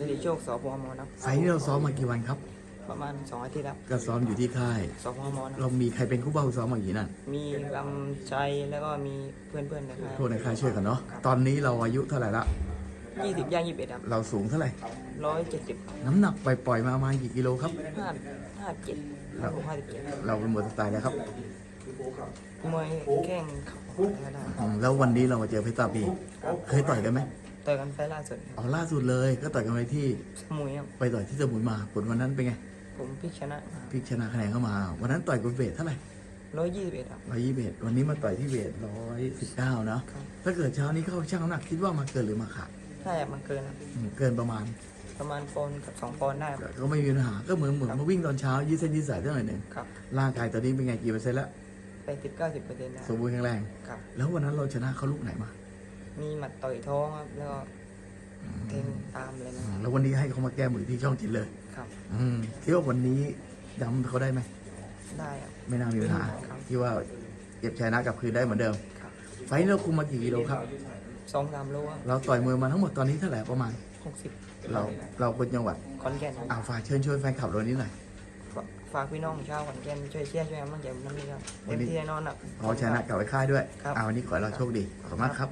สิริโชคสพมนะไฟล์นี้เราซ้อมมากี่วันครับ ประมาณสองอาทิตย์แล้วก็ซ้อมอยู่ที่ค่าย สพมนะเรามีใครเป็นคู่เบ้าซ้อมมากี่นั่นมีลำชัยแล้วก็มีเพื่อนเพื่อนๆนะครับพวกในค่ายช่วยกันเนาะตอนนี้เราอายุเท่าไหร่ละ ยี่สิบย่างยี่สิบเอ็ดครับเราสูงเท่าไหร่ ร้อยเจ็ดสิบน้ำหนักปล่อยๆมาประมาณกี่กิโลครับ ห้าห้าเจ็ดห้าหกห้าสิบเจ็ดเราเป็นมวยสไตล์แล้วครับมวยแข้งเข่าก็ได้อืมแล้ววันนี้เรามาเจอเพชรตาปี เคยต่อยกันไหม ต่อยกันไฟล์ล่าสุดเอาล่าสุดเลยก็ต่อยกันไปที่สมุยครับไปต่อยที่สมุยมาผลวันนั้นเป็นไงผมพลิกชนะพลิกชนะคะแนนเข้ามา วันนั้นต่อยกับเวทเท่าไหร่ร้อยยี่สิบเอ็ดครับ ร้อยยี่สิบเอ็ดวันนี้มาต่อยที่เวทร้อยสิบเก้าเนาะครับ ถ้าเกิดเช้านี้เข้าช่างน้ำหนักคิดว่ามาเกินหรือมาขาดน่าจะมันเกินครับอืมเกินประมาณ ประมาณปอนด์กับสองปอนด์ได้ครับ ก็ไม่มีปัญหาก็เหมือนเหมือนมาวิ่งตอนเช้ายืดเส้นยืดสายเท่าไหร่หนึ่งครับร่างกายตอนนี้เป็นไงกี่เปอร์เซ็นต์แล้วไปสิบเก้าสิบเปอร์เซ็นต์ได้สมบูรณ์แข็งแรง ครับ แล้ววันนั้นเราชนะเขาลูกไหนมา มีหมัดต่อยท้องครับ แล้วก็เทงตามเลยนะอืมแล้ววันนี้ให้เขามาแก้มือที่ช่องจิตเลยครับ อืมคิดว่าวันนี้ย้ำเขาได้ไหม ได้ครับ ไม่น่ามีปัญหาครับ คิดว่าเก็บชัยนะกลับคืนได้เหมือนเดิม ครับไฟท์เราคุมมากี่กิโลครับ สองสามโลครับเราต่อยมวยมาทั้งหมดตอนนี้เท่าไหร่ประมาณ หกสิบเราเราคนจังหวัดขอนแก่นครับอ่าฝากเชิญชวนแฟนคลับเรานี้หน่อย ฝากฝากพี่น้องชาวขอนแก่นช่วยเชียร์ช่วยกำลังใจผมนั่นนี่ครับวัเต็นมนี้ ที่แน่นอนครับ ขอชนะกลับไปค่ายด้วยครับ อ่าวันนี้ขอให้เราโชคดีขอบคุณมากครับ